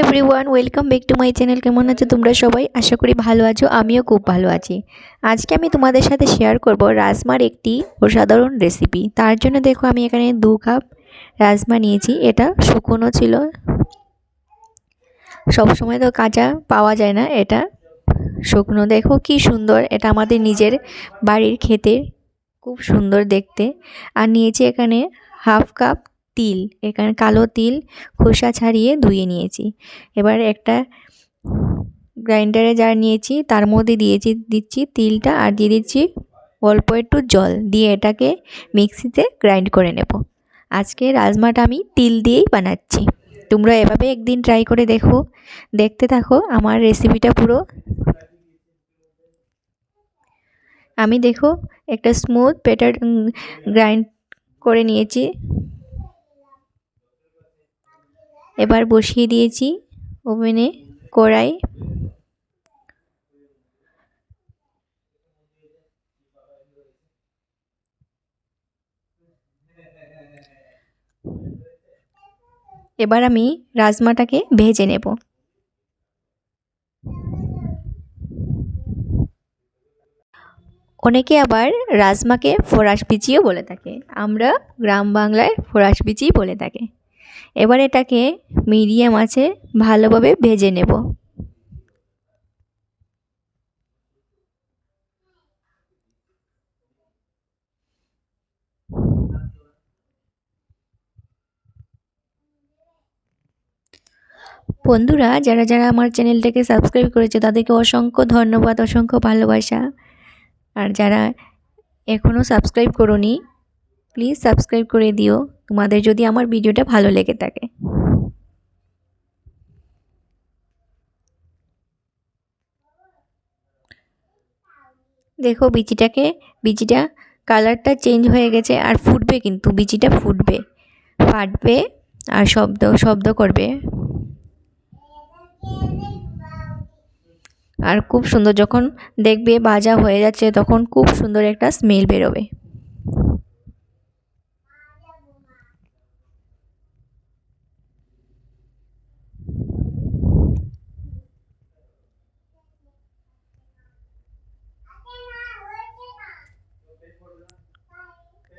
Everyone welcome back to my channel কেমন আছো তোমরা সবাই? আশা করি ভালো আছো, আমিও খুব ভালো আছি। আজকে আমি তোমাদের সাথে শেয়ার করব রাজমার একটি অসাধারণ রেসিপি তার জন্য দেখো আমি এখানে দু কাপ রাজমা নিয়েছি। এটা শুকনো ছিল। সব সময় তো কাঁচা পাওয়া যায় না, এটা শুকনো। দেখো কি সুন্দর, এটা আমাদের নিজের বাড়ির খেতে খুব সুন্দর দেখতে। আর নিয়েছি এখানে হাফ কাপ তিল এখানে কালো তিল খোসা ছাড়িয়ে ধুয়ে নিয়েছি। এবার একটা গ্রাইন্ডারে যা নিয়েছি, তার মধ্যে দিয়েছি, দিচ্ছি তিলটা আর দিয়ে দিচ্ছি অল্প একটু জল, দিয়ে এটাকে মিক্সিতে গ্রাইন্ড করে নেব। আজকে রাজমাটা আমি তিল দিয়েই বানাচ্ছি। তোমরা এভাবে একদিন ট্রাই করে দেখো, দেখতে থাকো, আমার রেসিপিটা পুরো। আমি দেখো একটা স্মুথ পেটার গ্রাইন্ড করে নিয়েছি। এবার বসিয়ে দিয়েছি ওভেনে কড়াই। এবার আমি রাজমাটাকে ভেজে নেব। অনেকে আবার রাজমাকে ফোরাস বিচিও বলে থাকে। আমরা গ্রাম বাংলায় ফোরাস বিচি বলে থাকে। এবার এটাকে মিডিয়াম আছে, ভালোভাবে ভেজে নেব। বন্ধুরা, যারা যারা আমার চ্যানেলটাকে সাবস্ক্রাইব করেছে, তাদেরকে অসংখ্য ধন্যবাদ, অসংখ্য ভালোবাসা। আর যারা এখনও সাবস্ক্রাইব করনি প্লিজ সাবস্ক্রাইব করে দিও। তোমাদের যদি আমার ভিডিওটা ভালো লেগে থাকে। দেখো বিচিটাকে, বিচিটা কালারটা চেঞ্জ হয়ে গেছে আর ফুটবে কিন্তু, বিচিটা ফুটবে। ফাটবে আর শব্দ শব্দ করবে। আর খুব সুন্দর যখন দেখবে বাজা হয়ে যাচ্ছে তখন খুব সুন্দর একটা স্মেল বেরোবে।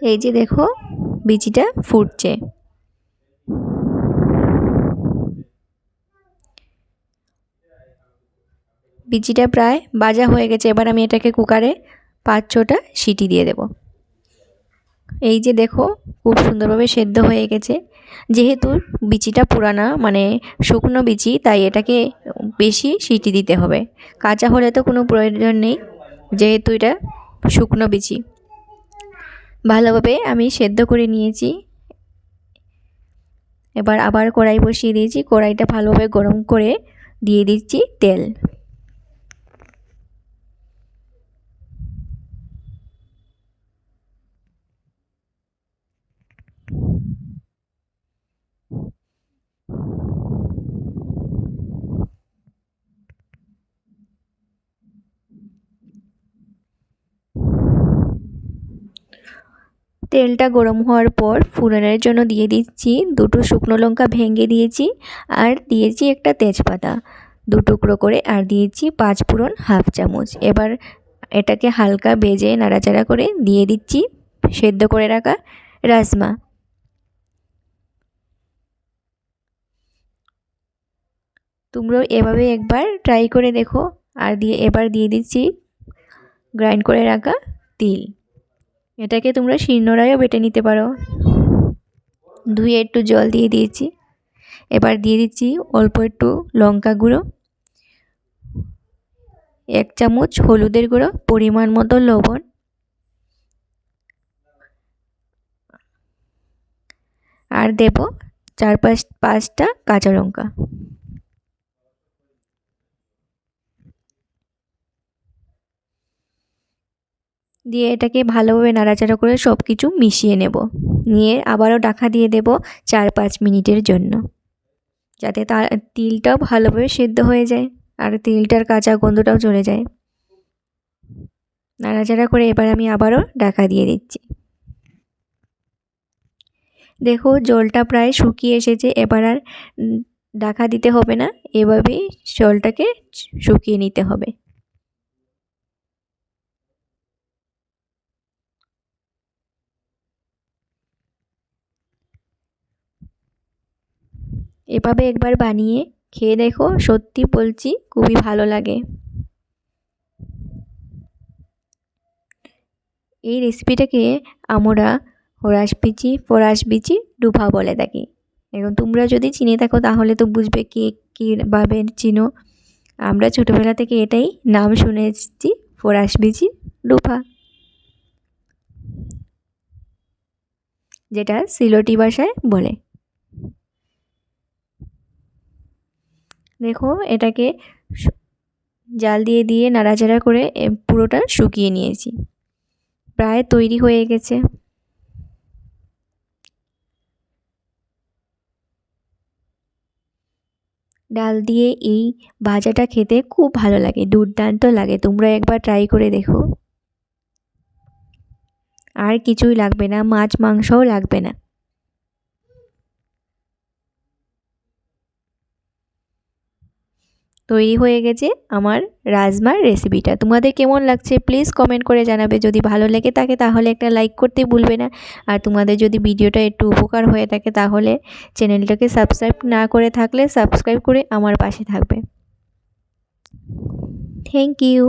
এই যে দেখো, বিচিটা ফুটছে। বিচিটা প্রায় বাজা হয়ে গেছে, এবার আমি এটাকে কুকারে পাঁচ ছটা সিটি দিয়ে দেব। এই যে দেখো, খুব সুন্দরভাবে সেদ্ধ হয়ে গেছে। যেহেতু বিচিটা পুরানা মানে শুকনো বিচি, তাই এটাকে বেশি সিটি দিতে হবে। কাঁচা হলে তো কোনো প্রয়োজন নেই, যেহেতু এটা শুকনো বিচি। ভালোভাবে আমি সেদ্ধ করে নিয়েছি। এবার আবার কড়াই বসিয়ে দিয়েছি। কড়াইটা ভালোভাবে গরম করে দিয়ে দিচ্ছি তেল। তেলটা গরম হওয়ার পর ফুরনের জন্য দিয়ে দিচ্ছি দুটো শুকনো লঙ্কা ভেঙে দিয়েছি আর দিয়েছি একটা তেজপাতা। দু টুকরো করে আর দিয়েছি পাঁচ ফোড়ন হাফ চামচ। এবার এটাকে হালকা ভেজে নাড়াচাড়া করে দিয়ে দিচ্ছি সেদ্ধ করে রাখা রাজমা। তোমরাও এভাবে একবার ট্রাই করে দেখো। আর দিয়ে এবার দিয়ে দিচ্ছি গ্রাইন্ড করে রাখা তিল। এটাকে তোমরা শিলনোড়ায়ও বেটে নিতে পারো। ধুয়ে একটু জল দিয়ে দিয়েছি। এবার দিয়ে দিচ্ছি অল্প একটু লঙ্কা গুঁড়ো, এক চামচ হলুদের গুঁড়ো, পরিমাণ মতো লবণ, আর দেব চার পাঁচ, পাঁচটা কাঁচা লঙ্কা। দিয়ে এটাকে ভালোভাবে নাড়াচাড়া করে সব কিছু মিশিয়ে নেব। নিয়ে আবারও ডাকা দিয়ে দেব চার পাঁচ মিনিটের জন্য। যাতে তার তিলটাও ভালোভাবে সেদ্ধ হয়ে যায় আর তিলটার কাঁচা গন্ধটাও চলে যায়। নাড়াচাড়া করে এবার আমি আবারও ডাকা দিয়ে দিচ্ছি। দেখো জলটা প্রায় শুকিয়ে এসেছে, এবার আর ঢাকা দিতে হবে না। এভাবেই জলটাকে শুকিয়ে নিতে হবে। এভাবে একবার বানিয়ে খেয়ে দেখো, সত্যি বলছি খুবই ভালো লাগে। এই রেসিপিটাকে আমরা হরাস বিচি, ফরাস বিচি, ডুভা বলে থাকি। এখন তোমরা যদি চিনে থাকো, তাহলে তো বুঝবে কে কীভাবে চিনো। আমরা ছোটোবেলা থেকে এটাই নাম শুনে এসেছি, ফরাস বিচি, ডুভা। যেটা সিলোটি ভাষায় বলে। দেখো এটাকে জাল দিয়ে দিয়ে নাড়াচাড়া করে পুরোটা শুকিয়ে নিয়েছি। প্রায় তৈরি হয়ে গেছে। ডাল দিয়ে এই ভাজাটা খেতে খুব ভালো লাগে, দুর্দান্ত লাগে। তোমরা একবার ট্রাই করে দেখো। আর কিছুই লাগবে না, মাছ, মাংসও লাগবে না। তৈরি হয়ে গেছে আমার রাজমার রেসিপিটা তোমাদের কেমন লাগছে? প্লিজ কমেন্ট করে জানাবে। যদি ভালো লেগে থাকে তাহলে একটা লাইক করতে ভুলবে না। আর তোমাদের যদি ভিডিওটা একটু উপকার হয়ে থাকে তাহলে চ্যানেলটাকে সাবস্ক্রাইব না করে থাকলে সাবস্ক্রাইব করে আমার পাশে থাকবে। Thank you